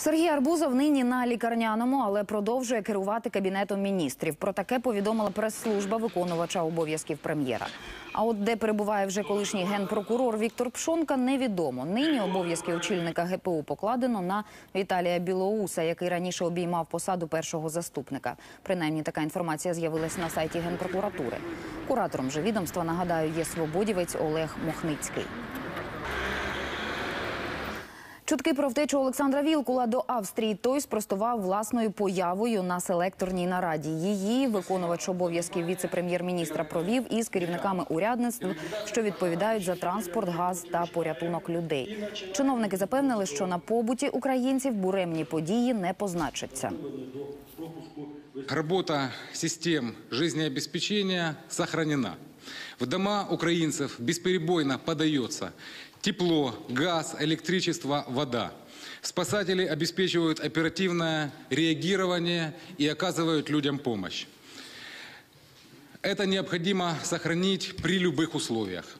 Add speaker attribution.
Speaker 1: Сергій Арбузов нині на лікарняному, але продовжує керувати кабінетом міністрів. Про таке повідомила прес-служба виконувача обов'язків прем'єра. А от де перебуває вже колишній генпрокурор Віктор Пшонка, невідомо. Нині обов'язки очільника ГПУ покладено на Віталія Білоуса, який раніше обіймав посаду першого заступника. Принаймні така інформація з'явилась на сайті генпрокуратури. Куратором же відомства нагадаю є свободівець Олег Мохницький. Чутки про втечу Олександра Вілкула до Австрії той спростував власною появою на селекторній нараді. Її виконувач обов'язків віце-прем'єр-міністра провів із керівниками урядництв, що відповідають за транспорт, газ та порятунок людей. Чиновники запевнили, що на побуті українців буремні події не позначаться.
Speaker 2: Работа систем жизнеобеспечения сохранена. В дома украинцев бесперебойно подается тепло, газ, электричество, вода. Спасатели обеспечивают оперативное реагирование и оказывают людям помощь. Это необходимо сохранить при любых условиях.